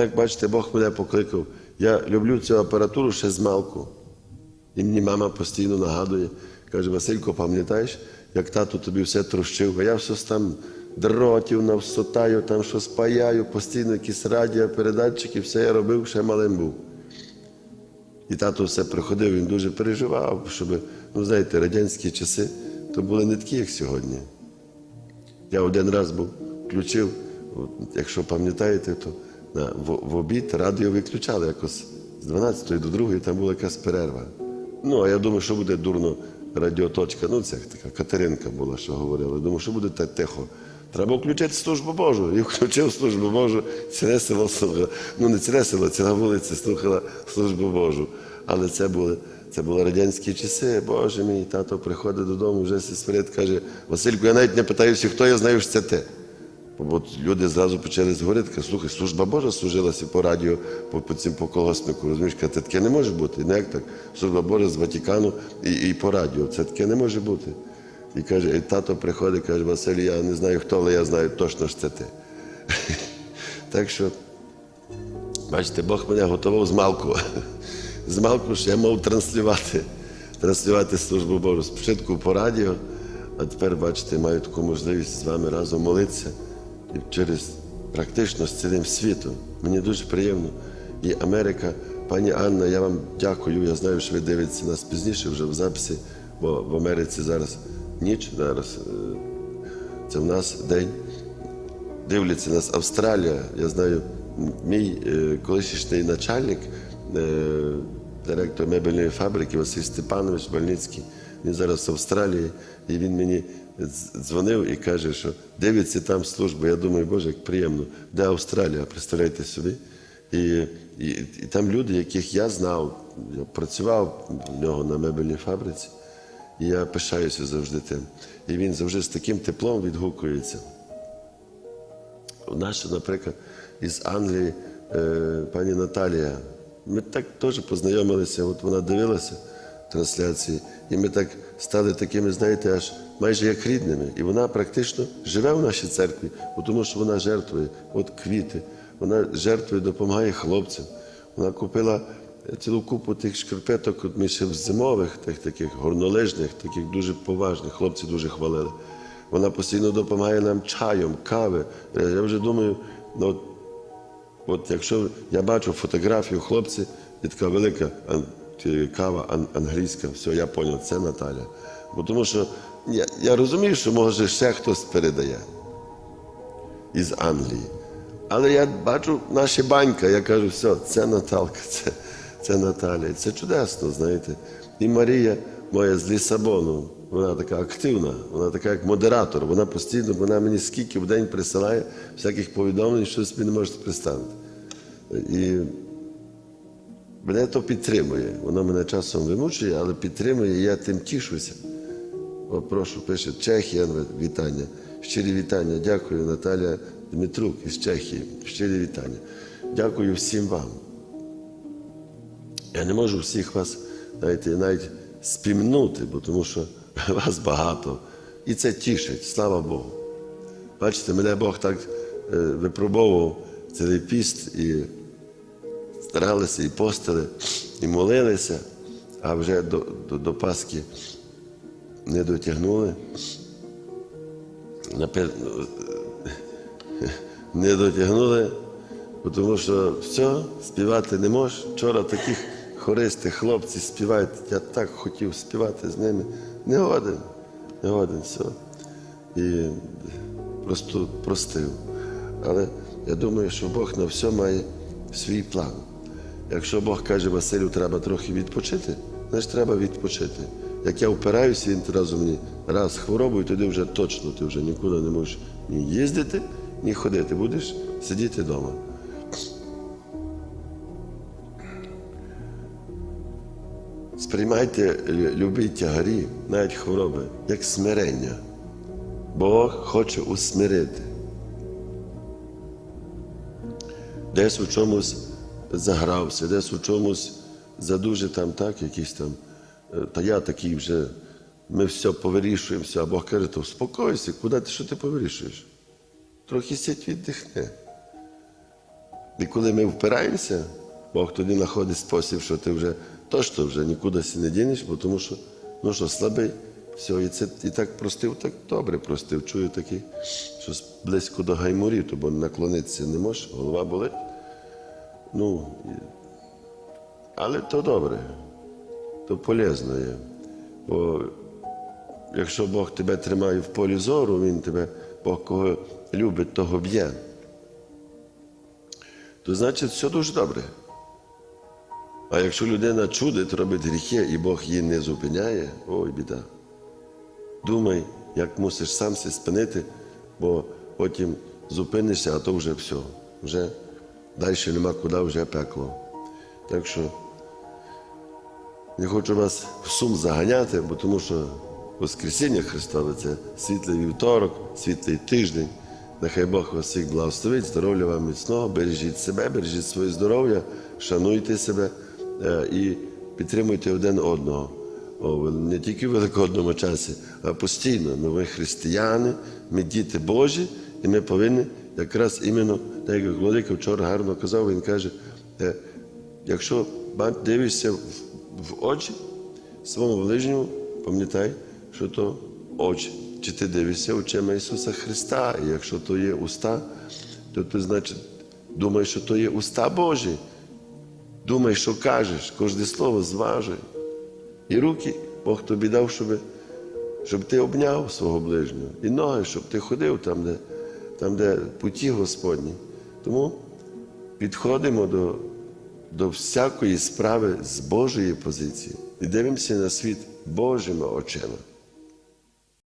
Так, бачите, Бог мене покликав. Я люблю цю апаратуру ще з малку. І мені мама постійно нагадує, каже, Василько, пам'ятаєш, як тато тобі все трощив, а я щось там дротів навсотаю, там щось паяю, постійно якісь радіо, передатчики, все я робив, ще малим був. І тато все приходив, він дуже переживав, щоб, ну знаєте, радянські часи то були не такі, як сьогодні. Я один раз був, включив, от, якщо пам'ятаєте, то в, в обід радіо виключали якось з 12 до 2 там була якась перерва. Ну, а я думаю, що буде дурно радіоточка. Ну, це така Катеринка була, що говорила. Думаю, що буде так тихо. Треба включити службу Божу. І включив службу Божу, ціле село слухало. Ну, не ціле село, ціла вулиця слухала службу Божу. Але це були, це були радянські часи. Боже мій, тато приходить додому, вже сперед каже, Васильку, я навіть не питаюся, хто я знаю, що це ти. Бо люди зразу почали кажуть, слухай, служба Божа служилася по радіо, по, по цим по колгоспнику. Розумієш, Каже, це таке не може бути. Не як так? Служба Божа з Ватикану і, і по радіо. Це таке не може бути. І каже, і тато приходить, каже, Василь, я не знаю хто, але я знаю точно, що це ти. так що, бачите, Бог мене готував з малку. З малку, що я мав транслювати, транслювати службу Божу. Спочатку по радіо, а тепер, бачите, маю таку можливість з вами разом молитися через практично з цілим світом. Мені дуже приємно. І Америка, пані Анна, я вам дякую. Я знаю, що ви дивитеся нас пізніше вже в записі, бо в Америці зараз ніч, зараз е, це в нас день. Дивляться нас Австралія. Я знаю, мій е, колишній начальник, е, директор мебельної фабрики Василь Степанович Бальницький. Він зараз в Австралії, і він мені дзвонив і каже, що дивиться там службу. Я думаю, Боже, як приємно. Де Австралія? Представляєте собі? І, і, і там люди, яких я знав, я працював в нього на мебельній фабриці, і я пишаюся завжди тим. І він завжди з таким теплом відгукується. Наша, наприклад, із Англії е, пані Наталія. Ми так теж познайомилися, от вона дивилася трансляції, і ми так стали такими, знаєте, аж майже як рідними. І вона практично живе в нашій церкві, тому що вона жертвує, от квіти, вона жертвує, допомагає хлопцям. Вона купила цілу купу тих шкарпеток, от ми ще в зимових, тих таких горнолижних, таких дуже поважних, хлопці дуже хвалили. Вона постійно допомагає нам чаєм, кави. Я вже думаю, ну, от, от якщо я бачу фотографію хлопці, і така велика кава ан- англійська, все, я зрозумів, це Наталя. Бо тому що я, я розумію, що може ще хтось передає із Англії. Але я бачу наші банька, я кажу, все, це Наталка, це, це Наталя. Це чудесно, знаєте. І Марія моя з Лісабону, вона така активна, вона така як модератор. Вона постійно, вона мені скільки в день присилає всяких повідомлень, що ви собі не можете представити. Мене то підтримує. Воно мене часом вимучує, але підтримує, я тим тішуся. О, прошу, пише Чехія, вітання. Щирі вітання. Дякую, Наталя Дмитрук із Чехії. Щирі вітання. Дякую всім вам. Я не можу всіх вас знаєте, навіть спімнути, бо тому що вас багато. І це тішить, слава Богу. Бачите, мене Бог так е, випробовував цілий піст і старалися і постили, і молилися, а вже до, до, до Пасхи не дотягнули. Напер- Не дотягнули, тому що все, співати не можеш. Вчора таких хористих хлопців співають. Я так хотів співати з ними. Не годен, не годен, все. І просто простив. Але я думаю, що Бог на все має свій план. Якщо Бог каже, Василю, треба трохи відпочити, значить треба відпочити. Як я впираюся, він одразу мені раз хворобою, тоді вже точно ти вже нікуди не можеш ні їздити, ні ходити. Будеш сидіти вдома. Сприймайте лю- любі тягарі, навіть хвороби, як смирення. Бог хоче усмирити. Десь у чомусь загрався, десь у чомусь задуже там так, якийсь там. е, Та я такий вже, ми все повирішуємо, все. А Бог каже, то успокойся, куди ти що ти повирішуєш? Трохи сядь віддихни. І коли ми впираємося, Бог тоді знаходить спосіб, що ти вже точно вже нікуди не дінеш, бо тому що, ну що слабий. Все, і це і так простив, так добре простив. Чую такий, що близько до гайморіту, бо наклонитися не можеш, голова болить. Ну, але то добре, то полезно є. Бо якщо Бог тебе тримає в полі зору, Він тебе, Бог кого любить, того б'є. То значить все дуже добре. А якщо людина чудить, робить гріхи, і Бог її не зупиняє, ой, біда. Думай, як мусиш сам себе спинити, бо потім зупинишся, а то вже все. Вже далі нема куди, вже пекло. Так що не хочу вас в сум заганяти, бо тому що Воскресіння Христове це світлий вівторок, світлий тиждень. Нехай Бог вас всіх благословить, здоров'я вам міцного, бережіть себе, бережіть своє здоров'я, шануйте себе е, і підтримуйте один одного. Не тільки в великодному часі, а постійно. Ми ви християни, ми діти Божі, і ми повинні якраз іменно, так як Владика вчора гарно казав, він каже, е, якщо дивишся в, очі своєму ближньому, пам'ятай, що то очі. Чи ти дивишся очима Ісуса Христа, і якщо то є уста, то ти, значить, думай, що то є уста Божі. Думай, що кажеш, кожне слово зважуй. І руки Бог тобі дав, щоб, щоб ти обняв свого ближнього. І ноги, щоб ти ходив там, де, там, де путі Господні. Тому підходимо до, до всякої справи з Божої позиції і дивимося на світ Божими очима.